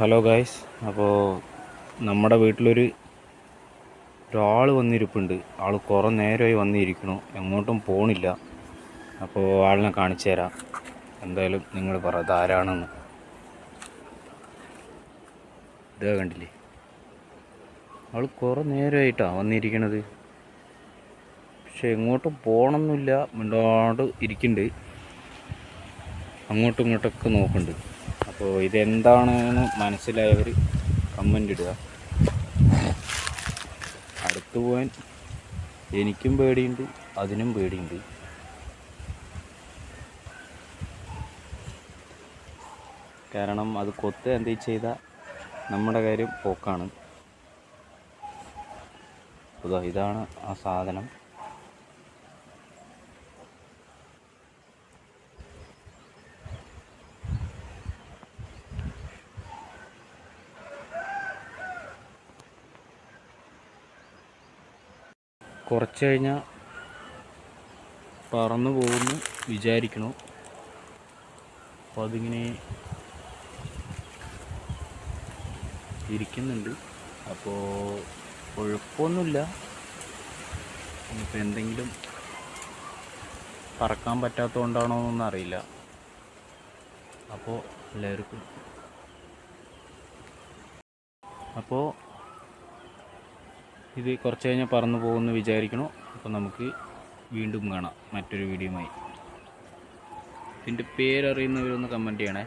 Hello guys അപ്പോൾ നമ്മുടെ വീട്ടിലൊരു ഒരാൾ വന്നിരിപ്പുണ്ട്. ആൾ കുറേ നേരമായി വന്നിരിക്കണു എങ്ങോട്ടും പോണില്ല. അപ്പോൾ ആളിനെ കാണിച്ചു തരാം. എന്തായാലും നിങ്ങൾ പറ ഇതാരാണെന്ന് ഇതാ കണ്ടില്ലേ? ആൾ കുറേ നേരമായിട്ടാണ് വന്നിരിക്കണത്. പക്ഷെ എങ്ങോട്ടും പോകണമെന്നില്ല മിണ്ടാണ്ട് ഇരിക്കുന്നുണ്ട് അങ്ങോട്ടും ഇങ്ങോട്ടൊക്കെ നോക്കുന്നുണ്ട് അപ്പോൾ ഇതെന്താണെന്ന് മനസ്സിലായവർ കമന്റ് ഇടുക. അടുത്ത് പോകാൻ എനിക്കും പേടിയുണ്ട് അതിനും പേടിയുണ്ട്. കാരണം അത് കൊത്ത് എന്തേ ചെയ്താൽ നമ്മുടെ കാര്യം പോക്കാണ്. ഇതാണ് ആ സാധനം. കുറച്ച് കഴിഞ്ഞാൽ പറന്നു പോകുമെന്ന് വിചാരിക്കണം. അപ്പോൾ അതിങ്ങനെ ഇരിക്കുന്നുണ്ട്. അപ്പോൾ കുഴപ്പമൊന്നുമില്ല. ഇനിയിപ്പോൾ എന്തെങ്കിലും പറക്കാൻ പറ്റാത്തതുകൊണ്ടാണോ എന്നൊന്നും അറിയില്ല. അപ്പോൾ എല്ലാവർക്കും അപ്പോൾ ഇത് കുറച്ച് കഴിഞ്ഞാൽ പറന്നു പോകുമെന്ന് വിചാരിക്കണു. അപ്പോൾ നമുക്ക് വീണ്ടും കാണാം മറ്റൊരു വീഡിയോയുമായി. ഇതിന്റെ പേരറിയുന്നവരൊന്ന് കമന്റ് ചെയ്യണേ.